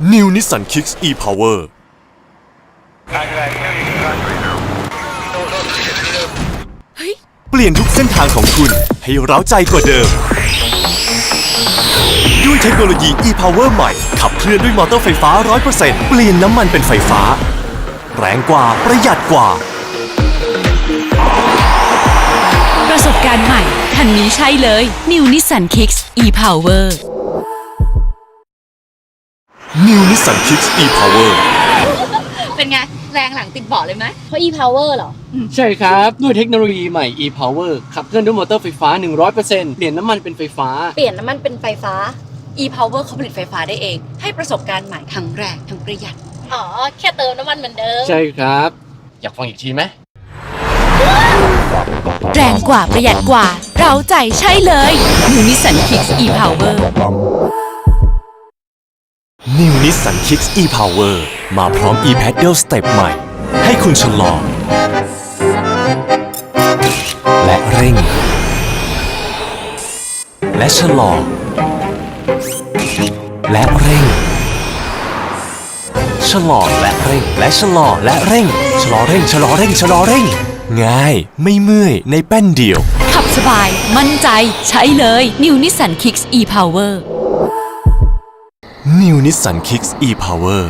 New Nissan Kicks e-Power เฮ้ยเปลี่ยนทุกเส้นทางของคุณให้เร้าใจกว่าเดิม ด้วยเทคโนโลยี e-Power ใหม่ ขับเคลื่อนด้วยมอเตอร์ไฟฟ้า 100%เปลี่ยนน้ำมันเป็นไฟฟ้า แรงกว่าประหยัดกว่า ประสบการณ์ใหม่คันนี้ใช่เลย New Nissan Kicks e-Power New Nissan Kicks e-Power เป็นไง แรงหลังติดเบาะเลยไหมเพราะ e-power เหรอ ใช่ครับ ด้วยเทคโนโลยีใหม่ e-power ขับเคลื่อนด้วยมอเตอร์ไฟฟ้า 100%เปลี่ยนน้ำมันเป็นไฟฟ้า เปลี่ยนน้ำมันเป็นไฟฟ้า e-power เขาผลิตไฟฟ้าได้เอง ให้ประสบการณ์ใหม่ทั้งแรงทั้งประหยัด อ๋อ แค่เติมน้ำมันเหมือนเดิม ใช่ครับ อยากฟังอีกทีไหม แรงกว่าประหยัดกว่า เราใจใช่เลย New Nissan Kicks e-Power New Nissan Kicks e-Power มาพร้อม e-pedal step ใหม่ ให้คุณชะลอ และเร่ง และชะลอ และเร่ง ชะลอและเร่ง และชะลอและเร่ง ชะลอเร่ง ชะลอเร่ง ชะลอเร่ง ง่ายไม่เมื่อยในแป้นเดียว ขับสบาย มั่นใจ ใช่เลย New Nissan Kicks e-Power New Nissan Kicks e-Power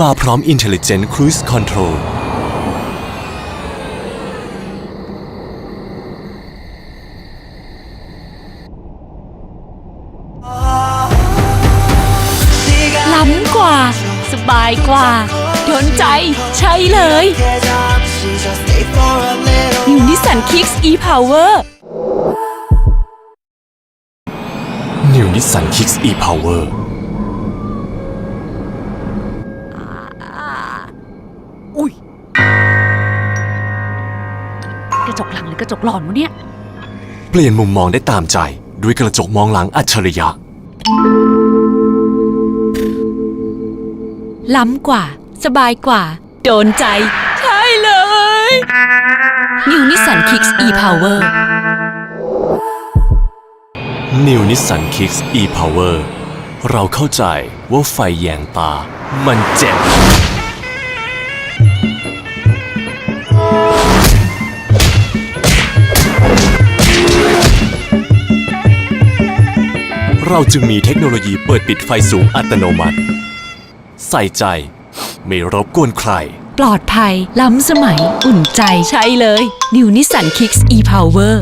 มาพร้อม Intelligent Cruise Control ล้ำกว่า สบายกว่าโดนใจ ใช่เลย New Nissan Kicks e-Power Nissan Kicks e-Power อุ้ย กระจกหลังหรือกระจกหลอนวะเนี่ย เปลี่ยนมุมมองได้ตามใจ ด้วยกระจกมองหลังอัจฉริยะ ล้ำกว่า สบายกว่า โดนใจ ใช่เลย New Nissan Kicks e-Power New Nissan Kicks e-Power เราเข้าใจว่าไฟแยงตา มันเจ็บ เราจึงมีเทคโนโลยีเปิดปิดไฟสูงอัตโนมัติ ใส่ใจ ไม่รบกวนใคร ปลอดภัย ล้ำสมัย อุ่นใจใช่เลย New Nissan Kicks e-Power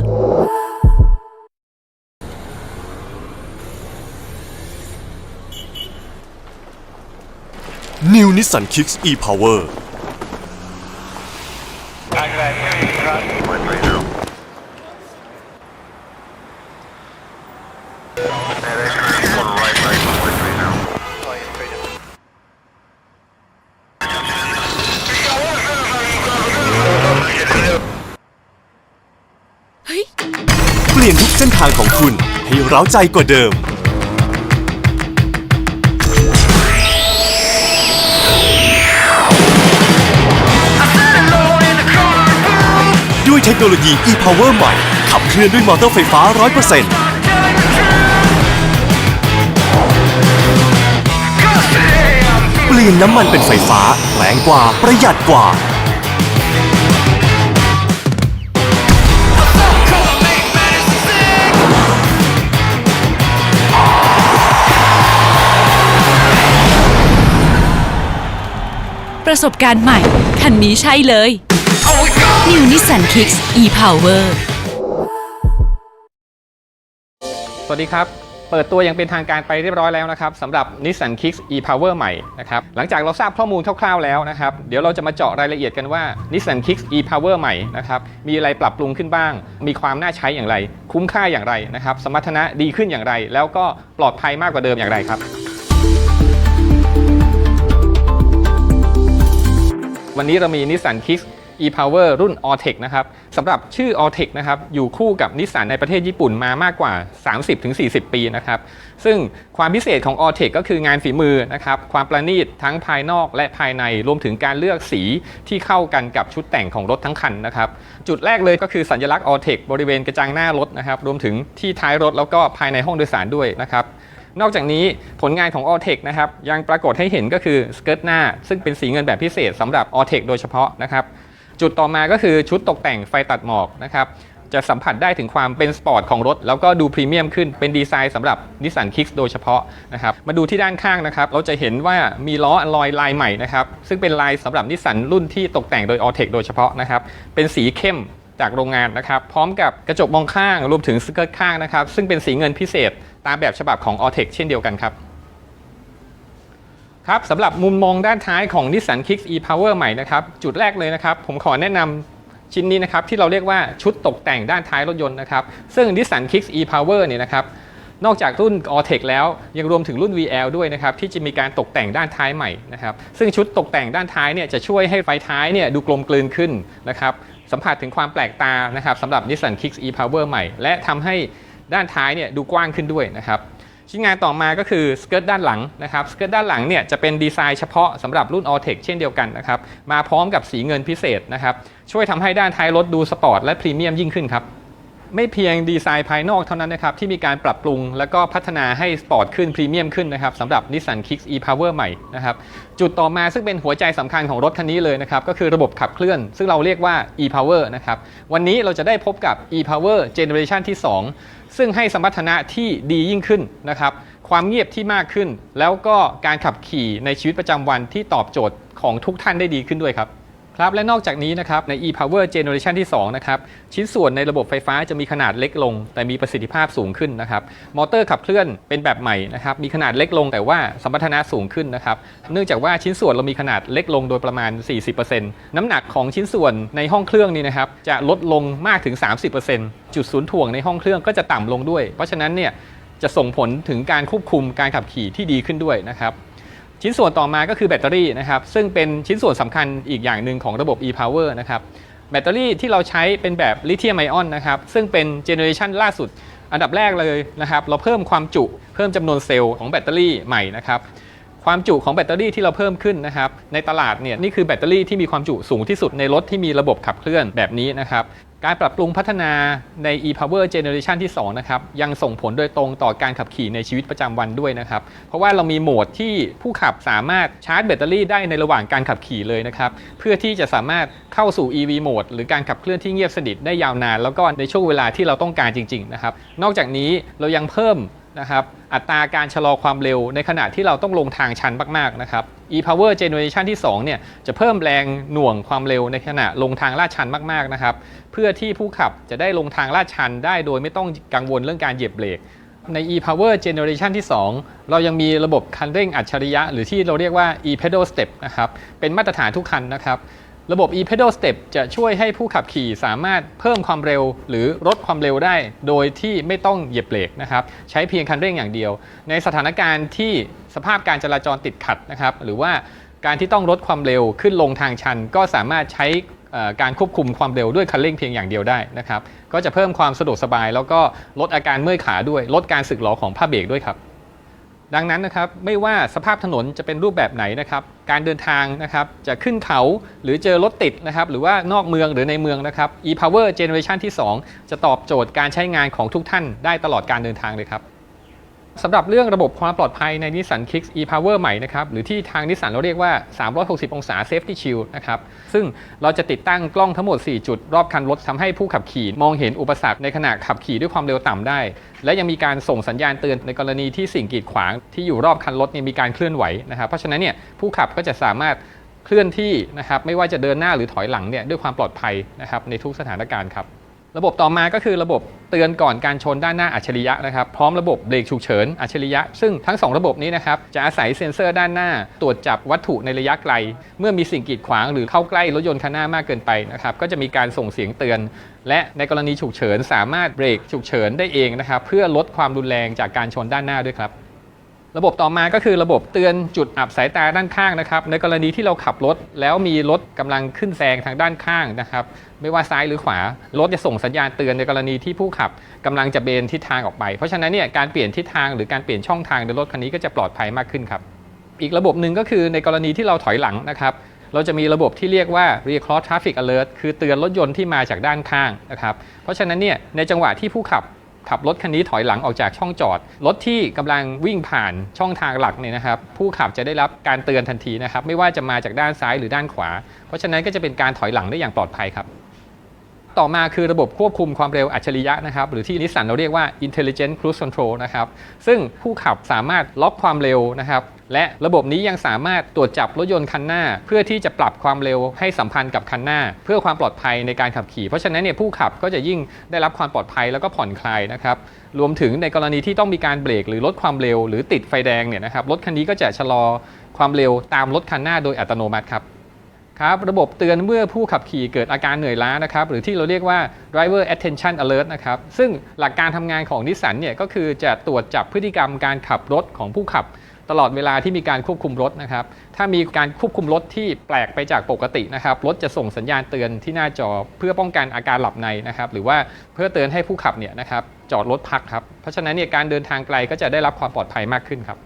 New Nissan Kicks e-Power เฮ้ยเปลี่ยนทุกเส้นทางของคุณให้เร้าใจกว่าเดิม เทคโนโลยี e-Power ใหม่ ขับเคลื่อนด้วยมอเตอร์ไฟฟ้า 100%เปลี่ยนน้ำมันเป็นไฟฟ้า แรงกว่าประหยัดกว่า ประสบการณ์ใหม่ คันนี้ใช่เลย New Nissan Kicks e-Power สวัสดีครับ เปิดตัวอย่างเป็นทางการไปเรียบร้อยแล้วนะครับสำหรับ Nissan Kicks e-Power ใหม่นะครับหลังจากเราทราบข้อมูลคร่าวๆแล้วนะครับ เดี๋ยวเราจะมาเจาะรายละเอียดกันว่า Nissan Kicks e-Power ใหม่นะครับมีอะไรปรับปรุงขึ้นบ้าง มีความน่าใช้อย่างไร คุ้มค่าอย่างไรนะครับสมรรถนะดีขึ้นอย่างไร แล้วก็ปลอดภัยมากกว่าเดิมอย่างไรครับวันนี้เรามี Nissan Kicks e-Power รุ่น Alltech นะครับสำหรับชื่อ Alltech นะครับอยู่คู่กับนิสสันในประเทศญี่ปุ่นมามากกว่า 30-40 ปีนะครับซึ่งความพิเศษของ Alltech ก็คืองานฝีมือนะครับความประณีตทั้งภายนอกและภายในรวมถึงการเลือกสีที่เข้ากันกับชุดแต่งของรถทั้งคันนะครับจุดแรกเลยก็คือสัญลักษณ์ Alltech บริเวณกระจังหน้ารถนะครับรวมถึงที่ท้ายรถแล้วก็ภายในห้องโดยสารด้วยนะครับนอกจากนี้ผลงานของ a l t e c นะครับยังปรากฏให้เห็นก็คือสเกิร์ตหน้า ซึ่งเป็นสีเงินแบบพิเศษสำหรับ a l t e c โดยเฉพาะนะครับ จุดต่อมาก็คือชุดตกแต่งไฟตัดหมอกนะครับจะสัมผัสได้ถึงความเป็นสปอร์ตของรถ แล้วก็ดูพรีเมียมขึ้นเป็นดีไซน์สำหรับนิสสันคิกโดยเฉพาะนะครับมาดูที่ด้านข้างนะครับ เราจะเห็นว่ามีล้ออลลอยลายใหม่นะครับซึ่งเป็นลายสำหรับนิสสันรุ่นที่ตกแต่งโดย a l t e c โดยเฉพาะนะครับเป็นสีเข้มจากโรงงานนะครับ พร้อมกับกระจกมองข้างรวมถึงสเกิร์ตข้างนะครับ ซึ่งเป็นสีเงินพิเศษตามแบบฉบับของ a l t e c เช่นเดียวกันครับ ครับสำหรับมุมมองด้านท้ายของ Nissan Kicks e-Power ใหม่นะครับ จุดแรกเลยนะครับ ผมขอแนะนำชิ้นนี้นะครับ ที่เราเรียกว่าชุดตกแต่งด้านท้ายรถยนต์นะครับ ซึ่ง Nissan Kicks e-Power เนี่ยนะครับนอกจากรุ่น a l t e c แล้วยังรวมถึงรุ่น VL ด้วยนะครับที่จะมีการตกแต่งด้านท้ายใหม่นะครับซึ่งชุดตกแต่งด้านท้ายเนี่ยจะช่วยให้ไฟท้ายเนี่ยดูกลมกลืนขึ้นนะครับสัมผัสถึงความแปลกตานะครับสำหรับ Nissan Kicks e-Power ใหม่ และทำให้ด้านท้ายเนี่ยดูกว้างขึ้นด้วยนะครับ ชิ้นงานต่อมาก็คือสเกิร์ตด้านหลังนะครับสเกิร์ตด้านหลังเนี่ยจะเป็นดีไซน์เฉพาะสำหรับรุ่น a l t e c เช่นเดียวกันนะครับมาพร้อมกับสีเงินพิเศษนะครับช่วยทำให้ด้านท้ายรถดูสปอร์ตและพรีเมียมยิ่งขึ้นครับ ไม่เพียงดีไซน์ภายนอกเท่านั้นนะครับที่มีการปรับปรุง แล้วก็พัฒนาให้สปอร์ตขึ้นพรีเมียมขึ้นนะครับสำหรับ Nissan Kicks e-Power ใหม่นะครับจุดต่อมาซึ่งเป็นหัวใจสำคัญของรถคันนี้เลยนะครับก็คือระบบขับเคลื่อน ซึ่งเราเรียกว่า e-Power นะครับวันนี้เราจะได้พบกับ e-Power Generation ที่ 2 ซึ่งให้สมรรถนะที่ดียิ่งขึ้นนะครับความเงียบที่มากขึ้น แล้วก็การขับขี่ในชีวิตประจำวันที่ตอบโจทย์ของทุกท่านได้ดีขึ้นด้วยครับ ครับและนอกจากนี้นะครับใน e-power generation ที่ 2 นะครับ ชิ้นส่วนในระบบไฟฟ้าจะมีขนาดเล็กลง แต่มีประสิทธิภาพสูงขึ้นนะครับ มอเตอร์ขับเคลื่อนเป็นแบบใหม่นะครับ มีขนาดเล็กลงแต่ว่าสมรรถนะสูงขึ้นนะครับ เนื่องจากว่าชิ้นส่วนเรามีขนาดเล็กลงโดยประมาณ 40%น้ำหนักของชิ้นส่วนในห้องเครื่องนี้นะครับ จะลดลงมากถึง 30%จุดศูนย์ถ่วงในห้องเครื่องก็จะต่ำลงด้วย เพราะฉะนั้นเนี่ยจะส่งผลถึงการควบคุมการขับขี่ที่ดีขึ้นด้วยนะครับ ชิ้นส่วนต่อมาก็คือแบตเตอรี่นะครับซึ่งเป็นชิ้นส่วนสำคัญอีกอย่างหนึ่งของระบบ e-power นะครับแบตเตอรี่ที่เราใช้เป็นแบบลิเธียมไอออนนะครับซึ่งเป็นเจเนอเรชันล่าสุดอันดับแรกเลยนะครับเราเพิ่มความจุเพิ่มจำนวนเซลล์ของแบตเตอรี่ใหม่นะครับ ความจุของแบตเตอรี่ที่เราเพิ่มขึ้นนะครับในตลาดเนี่ยนี่คือแบตเตอรี่ที่มีความจุสูงที่สุดในรถที่มีระบบขับเคลื่อนแบบนี้นะครับการปรับปรุงพัฒนาใน e-power generation ที่ 2 นะครับ ยังส่งผลโดยตรงต่อการขับขี่ในชีวิตประจำวันด้วยนะครับ เพราะว่าเรามีโหมดที่ผู้ขับสามารถชาร์จแบตเตอรี่ได้ในระหว่างการขับขี่เลยนะครับ เพื่อที่จะสามารถเข้าสู่ EV โหมดหรือการขับเคลื่อนที่เงียบสนิทได้ยาวนาน แล้วก็ในช่วงเวลาที่เราต้องการจริง ๆ นะครับ นอกจากนี้เรายังเพิ่ม นะครับอัตราการชะลอความเร็วในขณะที่เราต้องลงทางชันมากๆนะครับ e-power generation ที่2เนี่ยจะเพิ่มแรงหน่วงความเร็วในขณะลงทางลาดชันมากๆนะครับเพื่อที่ผู้ขับจะได้ลงทางลาดชันได้โดยไม่ต้องกังวลเรื่องการเหยียบเบรกใน e-power generation ที่ 2 เรายังมีระบบคันเร่งอัจฉริยะ หรือที่เราเรียกว่า e-pedal step นะครับเป็นมาตรฐานทุกคันนะครับ ระบบ e-pedal step จะช่วยให้ผู้ขับขี่สามารถเพิ่มความเร็วหรือลดความเร็วได้ โดยที่ไม่ต้องเหยียบเบรกนะครับ ใช้เพียงคันเร่งอย่างเดียว ในสถานการณ์ที่สภาพการจราจรติดขัดนะครับ หรือว่าการที่ต้องลดความเร็วขึ้นลงทางชัน ก็สามารถใช้การควบคุมความเร็วด้วยคันเร่งเพียงอย่างเดียวได้นะครับ ก็จะเพิ่มความสะดวกสบาย แล้วก็ลดอาการเมื่อยขาด้วย ลดการสึกหรอของผ้าเบรกด้วยครับ ดังนั้นนะครับไม่ว่าสภาพถนนจะเป็นรูปแบบไหนนะครับ การเดินทางนะครับจะขึ้นเขาหรือเจอรถติดนะครับ หรือว่านอกเมืองหรือในเมืองนะครับ e-power generation ที่ 2 จะตอบโจทย์การใช้งานของทุกท่านได้ตลอดการเดินทางเลยครับ สำหรับเรื่องระบบความปลอดภัยใน Nissan Kicks e-power ใหม่นะครับหรือที่ทางนิสสันเราเรียกว่า 360 องศา safety shield นะครับซึ่งเราจะติดตั้งกล้องทั้งหมด 4 จุด รอบคันรถทำให้ผู้ขับขี่ มองเห็นอุปสรรคในขณะขับขี่ด้วยความเร็วต่ำได้ และยังมีการส่งสัญญาณเตือนในกรณีที่สิ่งกีดขวางที่อยู่รอบคันรถเนี่ยมีการเคลื่อนไหวนะครับเพราะฉะนั้นเนี่ยผู้ขับก็จะสามารถเคลื่อนที่นะครับไม่ว่าจะเดินหน้าหรือถอยหลังเนี่ยด้วยความปลอดภัยนะครับในทุกสถานการณ์ครับ ระบบต่อมาก็คือระบบเตือนก่อนการชนด้านหน้าอัจฉริยะนะครับพร้อมระบบเบรกฉุกเฉินอัจฉริยะ ซึ่งทั้ง 2 ระบบนี้นะครับจะอาศัยเซ็นเซอร์ด้านหน้า ตรวจจับวัตถุในระยะไกล เมื่อมีสิ่งกีดขวางหรือเข้าใกล้รถยนต์คันหน้ามากเกินไปนะครับก็จะมีการส่งเสียงเตือน และในกรณีฉุกเฉิน สามารถเบรกฉุกเฉินได้เองนะครับเพื่อลดความรุนแรงจากการชนด้านหน้าด้วยครับ ระบบต่อมาก็คือระบบเตือนจุดอับสายตาด้านข้างนะครับ ในกรณีที่เราขับรถแล้วมีรถกำลังขึ้นแซงทางด้านข้างนะครับ ไม่ว่าซ้ายหรือขวารถจะส่งสัญญาณเตือนในกรณีที่ผู้ขับกำลังจะเบนทิศทางออกไป เพราะฉะนั้นเนี่ยการเปลี่ยนทิศทางหรือการเปลี่ยนช่องทางในรถคันนี้ก็จะปลอดภัยมากขึ้นครับ อีกระบบหนึ่งก็คือในกรณีที่เราถอยหลังนะครับ เราจะมีระบบที่เรียกว่า rear cross traffic alert คือเตือนรถยนต์ที่มาจากด้านข้างนะครับ เพราะฉะนั้นเนี่ยในจังหวะที่ผู้ขับ ขับรถคันนี้ถอยหลังออกจากช่องจอด รถที่กำลังวิ่งผ่านช่องทางหลักเนี่ยนะครับ ผู้ขับจะได้รับการเตือนทันทีนะครับ ไม่ว่าจะมาจากด้านซ้ายหรือด้านขวา เพราะฉะนั้นก็จะเป็นการถอยหลังได้อย่างปลอดภัยครับ ต่อมาคือระบบควบคุมความเร็วอัจฉริยะนะครับหรือที่นิสสันเราเรียกว่า intelligent cruise control นะครับซึ่งผู้ขับสามารถล็อกความเร็วนะครับและระบบนี้ยังสามารถตรวจจับรถยนต์คันหน้า เพื่อที่จะปรับความเร็วให้สัมพันธ์กับคันหน้า เพื่อความปลอดภัยในการขับขี่ เพราะฉะนั้นเนี่ยผู้ขับก็จะยิ่งได้รับความปลอดภัยแล้วก็ผ่อนคลายนะครับรวมถึงในกรณีที่ต้องมีการเบรกหรือลดความเร็ว หรือติดไฟแดงเนี่ยนะครับรถคันนี้ก็จะชะลอความเร็วตามรถคันหน้าโดยอัตโนมัติครับ ครับระบบเตือนเมื่อผู้ขับขี่เกิดอาการเหนื่อยล้านะครับหรือที่เราเรียกว่า driver attention alert นะครับซึ่งหลักการทำงานของนิสสันเนี่ยก็คือจะตรวจจับพฤติกรรมการขับรถของผู้ขับ ตลอดเวลาที่มีการควบคุมรถนะครับถ้ามีการควบคุมรถที่แปลกไปจากปกตินะครับรถจะส่งสัญญาณเตือนที่หน้าจอเพื่อป้องกันอาการหลับในนะครับหรือว่าเพื่อเตือนให้ผู้ขับเนี่ยนะครับจอดรถพักครับเพราะฉะนั้นเนี่ยการเดินทางไกลก็จะได้รับความปลอดภัยมากขึ้นครับ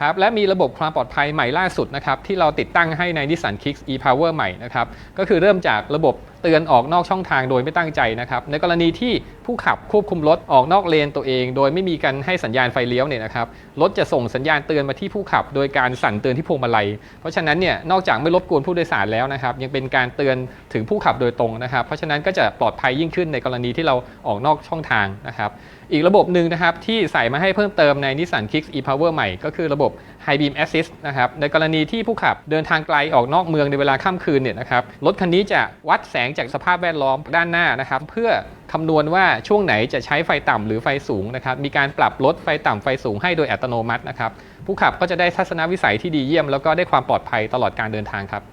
ครับและมีระบบความปลอดภัยใหม่ล่าสุดนะครับที่เราติดตั้งให้ใน Nissan Kicks e-Power ใหม่นะครับก็คือเริ่มจากระบบเตือนออกนอกช่องทางโดยไม่ตั้งใจนะครับ ในกรณีที่ผู้ขับควบคุมรถออกนอกเลนตัวเอง โดยไม่มีการให้สัญญาณไฟเลี้ยวเนี่ยนะครับรถจะส่งสัญญาณเตือนมาที่ผู้ขับ โดยการสั่นเตือนที่พวงมาลัย เพราะฉะนั้นเนี่ยนอกจากไม่รบกวนผู้โดยสารแล้วนะครับ ยังเป็นการเตือนถึงผู้ขับโดยตรงนะครับ เพราะฉะนั้นก็จะปลอดภัยยิ่งขึ้นในกรณีที่เราออกนอกช่องทางนะครับ อีกระบบหนึ่งนะครับที่ใส่มาให้เพิ่มเติมใน Nissan Kicks e-Power ใหม่ก็คือระบบ High Beam Assist นะครับในกรณีที่ผู้ขับเดินทางไกลออกนอกเมืองในเวลาค่ำคืนเนี่ยนะครับรถคันนี้จะวัดแสงจากสภาพแวดล้อมด้านหน้านะครับเพื่อคำนวณว่าช่วงไหนจะใช้ไฟต่ำหรือไฟสูงนะครับมีการปรับลดไฟต่ำไฟสูงให้โดยอัตโนมัตินะครับผู้ขับก็จะได้ทัศนวิสัยที่ดีเยี่ยม แล้วก็ได้ความปลอดภัยตลอดการเดินทางครับ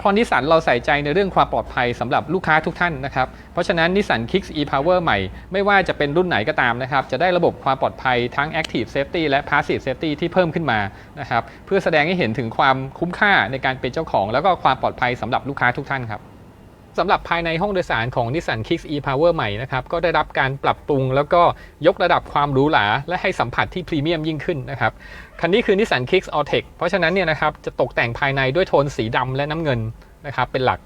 พราะนิสันเราใส่ใจในเรื่องความปลอดภัยสำหรับลูกค้าทุกท่านนะครับ เพราะฉะนั้นนิสัน Kicks e-Power ใหม่ ไม่ว่าจะเป็นรุ่นไหนก็ตามนะครับ จะได้ระบบความปลอดภัยทั้ง Active Safety และ Passive Safety ที่เพิ่มขึ้นมานะครับ เพื่อแสดงให้เห็นถึงความคุ้มค่าในการเป็นเจ้าของ แล้วก็ความปลอดภัยสำหรับลูกค้าทุกท่านครับ สำหรับภายในห้องโดยสารของ Nissan Kicks e-Power ใหม่นะครับก็ได้รับการปรับปรุงแล้วก็ยกระดับความหรูหราและให้สัมผัสที่พรีเมียมยิ่งขึ้นนะครับคันนี้คือ Nissan Kicks All-Tech เพราะฉะนั้นเนี่ยนะครับจะตกแต่งภายในด้วยโทนสีดำและน้ำเงินนะครับเป็นหลัก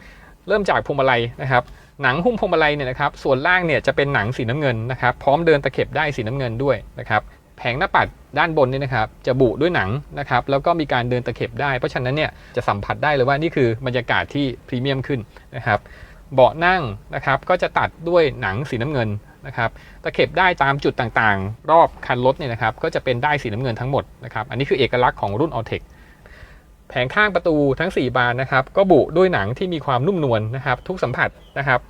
เริ่มจากพวงมาลัยนะครับหนังหุ้มพวงมาลัยเนี่ยนะครับส่วนล่างเนี่ยจะเป็นหนังสีน้ำเงินนะครับพร้อมเดินตะเข็บได้สีน้ำเงินด้วยนะครับแผงหน้าปัดด้านบนนี่นะครับจะบุด้วยหนังนะครับแล้วก็มีการเดินตะเข็บได้ เพราะฉะนั้นเนี่ยจะสัมผัสได้เลยว่านี่คือบรรยากาศที่พรีเมียมขึ้นนะครับ เบาะนั่งนะครับ ก็จะตัดด้วยหนังสีน้ำเงินนะครับตะเข็บได้ตามจุดต่างๆ รอบคันรถเนี่ยนะครับ ก็จะเป็นได้สีน้ำเงินทั้งหมดนะครับ อันนี้คือเอกลักษณ์ของรุ่น a l t e c แผงข้างประตูทั้ง 4 บานนะครับ ก็บุด้วยหนังที่มีความนุ่มนวลนะครับ ทุกสัมผัสนะครับ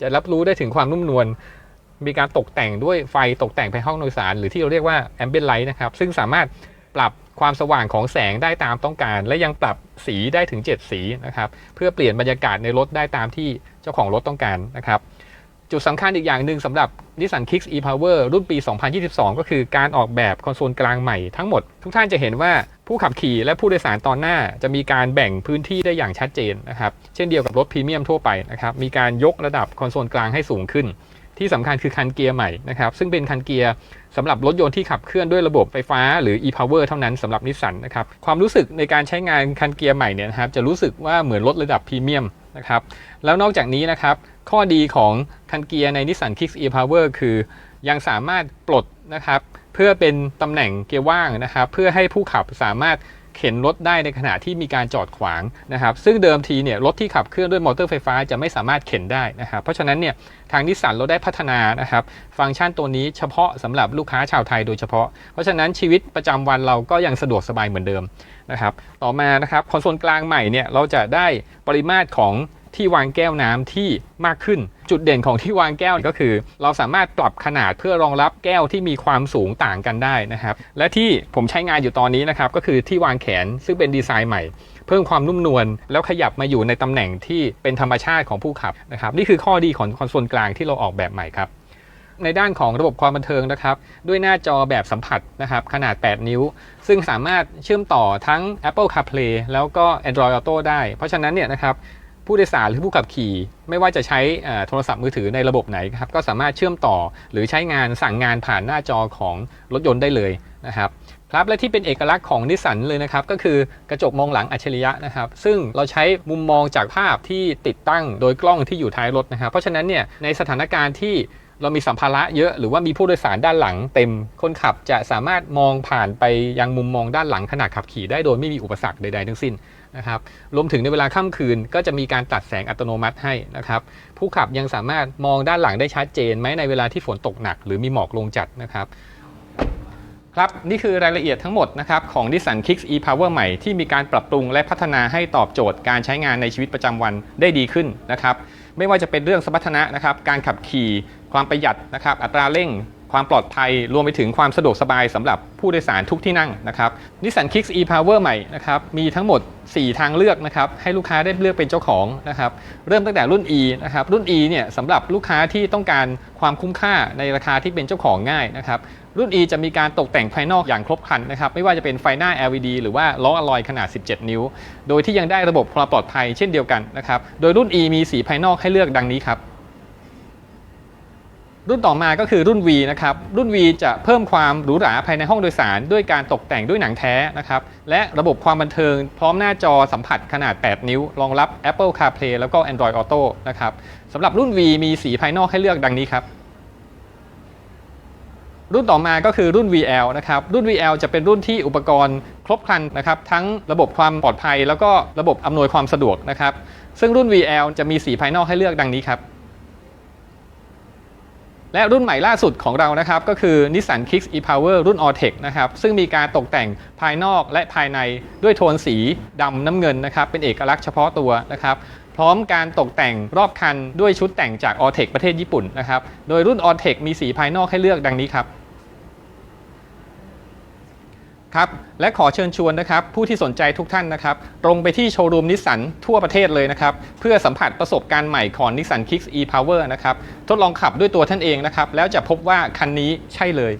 จะรับรู้ได้ถึงความนุ่มนวลมีการตกแต่งด้วยไฟตกแต่งภายห้องโดยสาร หรือที่เราเรียกว่า ambient light นะครับ ซึ่งสามารถปรับ ความสว่างของแสงได้ตามต้องการ และยังปรับสีได้ถึง 7 สีนะครับเพื่อเปลี่ยนบรรยากาศในรถได้ตามที่เจ้าของรถต้องการนะครับจุดสำคัญอีกอย่างหนึ่งสำหรับ Nissan Kicks e-Power รุ่นปี 2022 ก็คือการออกแบบคอนโซลกลางใหม่ทั้งหมด ทุกท่านจะเห็นว่าผู้ขับขี่และผู้โดยสารตอนหน้า จะมีการแบ่งพื้นที่ได้อย่างชัดเจนนะครับ เช่นเดียวกับรถพรีเมียมทั่วไปนะครับ มีการยกระดับคอนโซลกลางให้สูงขึ้น ที่สำคัญคือคันเกียร์ใหม่นะครับซึ่งเป็นคันเกียร์สำหรับรถยนต์ที่ขับเคลื่อนด้วยระบบไฟฟ้าหรือ e-power เท่านั้นสำหรับนิสสันนะครับความรู้สึกในการใช้งานคันเกียร์ใหม่เนี่ยนะครับจะรู้สึกว่าเหมือนรถระดับพรีเมียมนะครับแล้วนอกจากนี้นะครับข้อดีของคันเกียร์ใน Nissan Kicks e-power คือ ยังสามารถปลดนะครับเพื่อเป็นตำแหน่งเกียร์ว่างนะครับเพื่อให้ผู้ขับสามารถ เข็นรถได้ในขณะที่มีการจอดขวางนะครับ ซึ่งเดิมทีเนี่ยรถที่ขับเคลื่อนด้วยมอเตอร์ไฟฟ้าจะไม่สามารถเข็นได้นะครับ เพราะฉะนั้นเนี่ยทางนิสสันเราได้พัฒนานะครับ ฟังก์ชันตัวนี้เฉพาะสำหรับลูกค้าชาวไทยโดยเฉพาะ เพราะฉะนั้นชีวิตประจำวันเราก็ยังสะดวกสบายเหมือนเดิมนะครับ ต่อมานะครับคอนโซลกลางใหม่เนี่ยเราจะได้ปริมาตรของ ที่วางแก้วน้ำที่มากขึ้น จุดเด่นของที่วางแก้วก็คือ เราสามารถปรับขนาดเพื่อรองรับแก้วที่มีความสูงต่างกันได้นะครับ และที่ผมใช้งานอยู่ตอนนี้นะครับก็คือที่วางแขนซึ่งเป็นดีไซน์ใหม่ เพิ่มความนุ่มนวลแล้วขยับมาอยู่ในตำแหน่งที่เป็นธรรมชาติของผู้ขับนะครับนี่คือข้อดีของคอนโซลกลางที่เราออกแบบใหม่ครับในด้านของระบบความบันเทิงนะครับ ด้วยหน้าจอแบบสัมผัสนะครับขนาด 8 นิ้ว ซึ่งสามารถเชื่อมต่อทั้ง Apple CarPlay แล้วก็ Android Auto ได้ เพราะฉะนั้นเนี่ยนะครับ ผู้โดยสารหรือผู้ขับขี่ ไม่ว่าจะใช้โทรศัพท์มือถือในระบบไหนครับก็สามารถเชื่อมต่อหรือใช้งานสั่งงานผ่านหน้าจอของรถยนต์ได้เลยนะครับครับและที่เป็นเอกลักษณ์ของนิสสันเลยนะครับ ก็คือกระจกมองหลังอัจฉริยะนะครับ ซึ่งเราใช้มุมมองจากภาพที่ติดตั้งโดยกล้องที่อยู่ท้ายรถนะครับ เพราะฉะนั้นเนี่ยในสถานการณ์ที่เรามีสัมภาระเยอะหรือว่ามีผู้โดยสารด้านหลังเต็ม คนขับจะสามารถมองผ่านไปยังมุมมองด้านหลังขณะขับขี่ได้โดยไม่มีอุปสรรคใดๆทั้งสิ้น นะครับรวมถึงในเวลาค่ำคืนก็จะมีการตัดแสงอัตโนมัติให้นะครับผู้ขับยังสามารถมองด้านหลังได้ชัดเจนไหมในเวลาที่ฝนตกหนัก หรือมีหมอกลงจัดนะครับครับนี่คือรายละเอียดทั้งหมดนะครับของ Nissan Kicks e-Power ใหม่ที่มีการปรับปรุงและพัฒนาให้ตอบโจทย์การใช้งานในชีวิตประจำวันได้ดีขึ้นนะครับไม่ว่าจะเป็นเรื่องสมรรถนะนะครับการขับขี่ ความประหยัดนะครับอัตราเร่ง ความปลอดภัยรวมไปถึงความสะดวกสบายสำหรับผู้โดยสารทุกที่นั่งนะครับ Nissan Kicks e-Power ใหม่นะครับมีทั้งหมด 4 ทางเลือกนะครับให้ลูกค้าได้เลือกเป็นเจ้าของนะครับเริ่มตั้งแต่รุ่น E นะครับรุ่น E เนี่ยสำหรับลูกค้าที่ต้องการความคุ้มค่าในราคาที่เป็นเจ้าของง่ายนะครับรุ่น E จะมีการตกแต่งภายนอกอย่างครบครันนะครับไม่ว่าจะเป็นไฟหน้า LED หรือว่าล้ออะลอยขนาด 17 นิ้ว โดยที่ยังได้ระบบความปลอดภัยเช่นเดียวกันนะครับโดยรุ่น E มีสีภายนอกให้เลือกดังนี้ครับ รุ่นต่อมาก็คือรุ่น V นะครับ รุ่น V จะเพิ่มความหรูหราภายในห้องโดยสาร ด้วยการตกแต่งด้วยหนังแท้นะครับ และระบบความบันเทิงพร้อมหน้าจอสัมผัสขนาด 8 นิ้ว รองรับ Apple CarPlay แล้วก็ Android Auto นะครับสำหรับรุ่น V มีสีภายนอกให้เลือกดังนี้ครับ รุ่นต่อมาก็คือรุ่น VL นะครับ รุ่น VL จะเป็นรุ่นที่อุปกรณ์ครบครันนะครับ ทั้งระบบความปลอดภัย แล้วก็ระบบอำนวยความสะดวกนะครับ ซึ่งรุ่น VL จะมีสีภายนอกให้เลือกดังนี้ครับ และรุ่นใหม่ล่าสุดของเรานะครับก็คือ Nissan Kicks e-Power รุ่น All-Tech นะครับซึ่งมีการตกแต่งภายนอกและภายในด้วยโทนสีดำน้ำเงินนะครับเป็นเอกลักษณ์เฉพาะตัวนะครับพร้อมการตกแต่งรอบคันด้วยชุดแต่งจาก All-Tech ประเทศญี่ปุ่นนะครับโดยรุ่น All-Tech มีสีภายนอกให้เลือกดังนี้ครับ ครับและขอเชิญชวนนะครับผู้ที่สนใจทุกท่านนะครับตรงไปที่โชว์รูมนิสสันทั่วประเทศเลยนะครับเพื่อสัมผัสประสบการณ์ใหม่ของนิสสัน Kicks e-Power นะครับทดลองขับด้วยตัวท่านเองนะครับแล้วจะพบว่าคันนี้ใช่เลย